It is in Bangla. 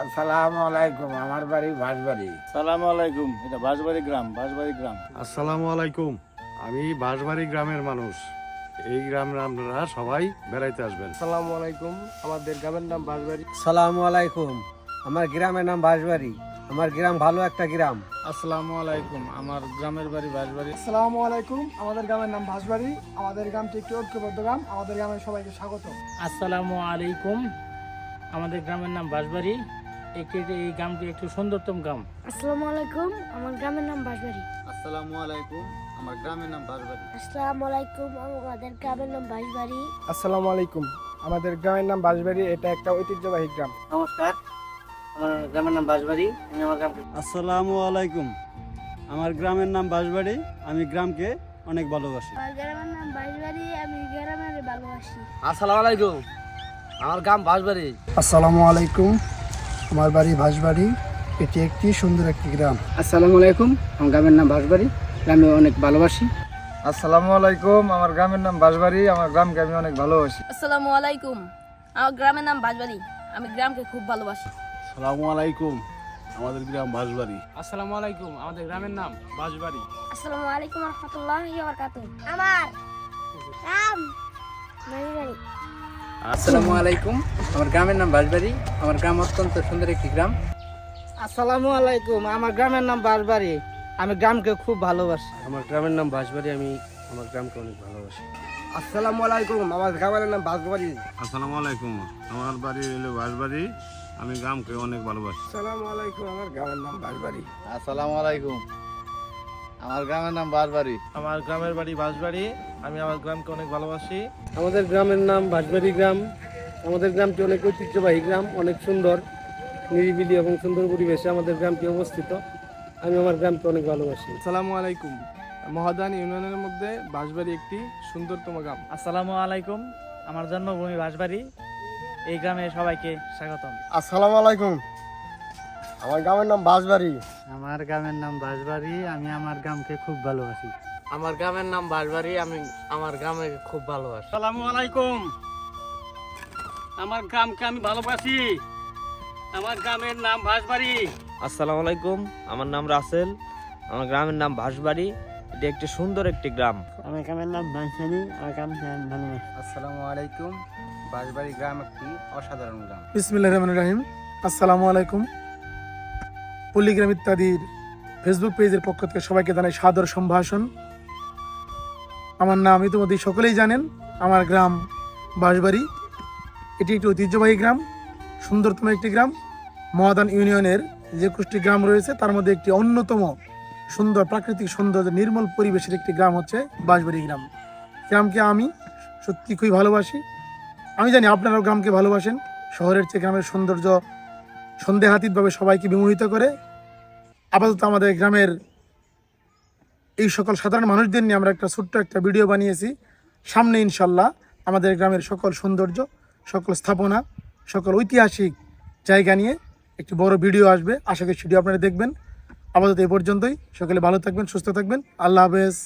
আসসালামু আলাইকুম আমার বাড়ি ভাসবাড়ি সালাম আলাইকুম এটা বাঁশবাড়ি গ্রাম বাঁশবাড়ি গ্রাম। আসসালামু আলাইকুম আমি বাঁশবাড়ি গ্রামের মানুষ। এই গ্রামের আপনারা সবাই বেড়াইতে আসবেন। আসসালামু আলাইকুম আমাদের গ্রামের নাম বাঁশবাড়ি। সালামু আলাইকুম আমার গ্রামের নাম বাঁশবাড়ি। আমার গ্রাম ভালো একটা গ্রাম। আসসালামু আলাইকুম আমার গ্রামের বাড়ি বাঁশবাড়ি। আসসালামু আলাইকুম আমাদের গ্রামের নাম বাঁশবাড়ি। আমাদের গ্রামটি একটি ঐক্যবদ্ধ গ্রাম আমাদের গ্রামের সবাইকে স্বাগত। আসসালামু আলাইকুম আমাদের গ্রামের নাম বাঁশবাড়ি। একটি এই গ্রামটি একটু সুন্দরতম গ্রাম। আসসালামু আলাইকুম আমার গ্রামের নাম বাঁশবাড়ি। আসসালামু আলাইকুম আমার গ্রামের নাম বাঁশবাড়ি। আসসালামু আলাইকুম আমাদের গ্রামের নাম বাঁশবাড়ি। আসসালামু আলাইকুম আমাদের গ্রামের নাম বাঁশবাড়ি এটা একটা ঐতিহ্যবাহী গ্রাম। নমস্কার আমার গ্রামের নাম বাঁশবাড়ি আমি আমার গ্রামকে আসসালামু আলাইকুম আমার গ্রামের নাম বাঁশবাড়ি আমি গ্রামকে অনেক ভালোবাসি। আমার গ্রামের নাম বাঁশবাড়ি আমি গ্রামের ভালোবাসি। আসসালামু আলাইকুম আমার গ্রাম বাঁশবাড়ি। আসসালামু আলাইকুম আমার বাড়ি ভাসবাড়ি। এটি একটি সুন্দর একটি গ্রাম। আসসালামু আলাইকুম আমার গ্রামের নাম বাঁশবাড়ি গ্রামে অনেক ভালোবাসি। আসসালামু আলাইকুম আমার গ্রামের নাম বাঁশবাড়ি আমার গ্রামকে আমি অনেক ভালোবাসি। আসসালামু আলাইকুম আমার গ্রামের নাম বাঁশবাড়ি আমি গ্রামকে খুব ভালোবাসি। সালামু আলাইকুম আমাদের গ্রাম বাঁশবাড়ি আসসালামু আলাইকুম আমাদের গ্রামের নাম বাঁশবাড়ি আসসালামু আলাইকুম রহমতুল্লাহি ওয়া বারাকাতুহু। আমার নাম বাঁশবাড়ি আসসালামু আলাইকুম। আমার গ্রামের নাম বাঁশবাড়ি। আমার গ্রাম অত্যন্ত সুন্দর একটি গ্রাম। আসসালামু আলাইকুম। আমার গ্রামের নাম বাঁশবাড়ি। আমি গ্রামকে খুব ভালোবাসি। আমার গ্রামের নাম বাঁশবাড়ি। আমি আমার গ্রামকে অনেক ভালোবাসি। আসসালামু আলাইকুম। আমার গ্রামের নাম বাঁশবাড়ি। আসসালামু আলাইকুম। আমার বাড়ি হলো বাঁশবাড়ি। আমি গ্রামকে অনেক ভালোবাসি। আসসালামু আলাইকুম। আমার গ্রামের নাম বাঁশবাড়ি। আসসালামু আলাইকুম। আমার গ্রামের নাম বাঁশবাড়ি। আমার গ্রামের বাড়ি বাঁশবাড়ি। আমি আমার গ্রামকে অনেক ভালোবাসি। আমাদের গ্রামের নাম বাঁশবাড়ি গ্রাম। আমাদের গ্রামটি অনেক ঐতিহ্যবাহী গ্রাম অনেক সুন্দর নিরিবিলি এবং সুন্দর পরিবেশে আমাদের গ্রামটি অবস্থিত। আমি আমার গ্রামকে অনেক ভালোবাসি। আসসালামু আলাইকুম। মহাদান ইউনিয়নের মধ্যে বাঁশবাড়ি একটি সুন্দরতম গ্রাম। আসসালামু আলাইকুম। আমার জন্মভূমি বাঁশবাড়ি। এই গ্রামে সবাইকে স্বাগতম। আসসালামু আলাইকুম। আমার গ্রামের নাম বাঁশবাড়ি। আমার গ্রামের নাম বাঁশবাড়ি। আমি আমার গ্রামকে খুব ভালোবাসি। আমার গ্রামের নাম বাঁশবাড়ি আমি আমার গ্রামে খুব ভালোবাসি। আসসালামু আলাইকুম। আমার গ্রামকে আমি ভালোবাসি। আমার গ্রামের নাম বাঁশবাড়ি আসসালামু আলাইকুম আমার নাম রাসেল। আমার গ্রামের নাম ভাসবাড়ি। এটি একটি সুন্দর একটি গ্রাম। আমার গ্রামের নাম বাঁশবাড়ি আমার গ্রামকে আমি ভালোবাসি আসসালামু আলাইকুম বাঁশবাড়ি গ্রাম একটি অসাধারণ গ্রাম। বিসমিল্লাহ রহমান রাহিম। আসসালামু আলাইকুম। পল্লিগ্রাম ইত্যাদির ফেসবুক পেজের পক্ষ থেকে সবাইকে জানাই সাদর সম্ভাষণ। আমার নাম ইতিমধ্যে সকলেই জানেন। আমার গ্রাম বাঁশবাড়ি। এটি একটি ঐতিহ্যবাহী গ্রাম, সুন্দরতম একটি গ্রাম। মহাদান ইউনিয়নের যে কুষ্টি গ্রাম রয়েছে, তার মধ্যে একটি অন্যতম সুন্দর প্রাকৃতিক সৌন্দর্য নির্মল পরিবেশের একটি গ্রাম হচ্ছে বাঁশবাড়ি গ্রাম। গ্রামকে আমি সত্যি খুবই ভালোবাসি। আমি জানি আপনারাও গ্রামকে ভালোবাসেন। শহরের চেয়ে গ্রামের সৌন্দর্য সন্দেহাতীতভাবে সবাইকে বিমোহিত করে। আপাতত আমাদের গ্রামের এই সকল সাধারণ মানুষদের নিয়ে আমরা একটা ছোট্ট একটা ভিডিও বানিয়েছি। সামনে ইনশাল্লাহ আমাদের গ্রামের সকল সৌন্দর্য, সকল স্থাপনা, সকল ঐতিহাসিক জায়গা নিয়ে একটি বড় ভিডিও আসবে। আশা করি ভিডিও আপনারা দেখবেন। আপাতত এ পর্যন্তই। সকলে ভালো থাকবেন, সুস্থ থাকবেন। আল্লাহ হাফেজ।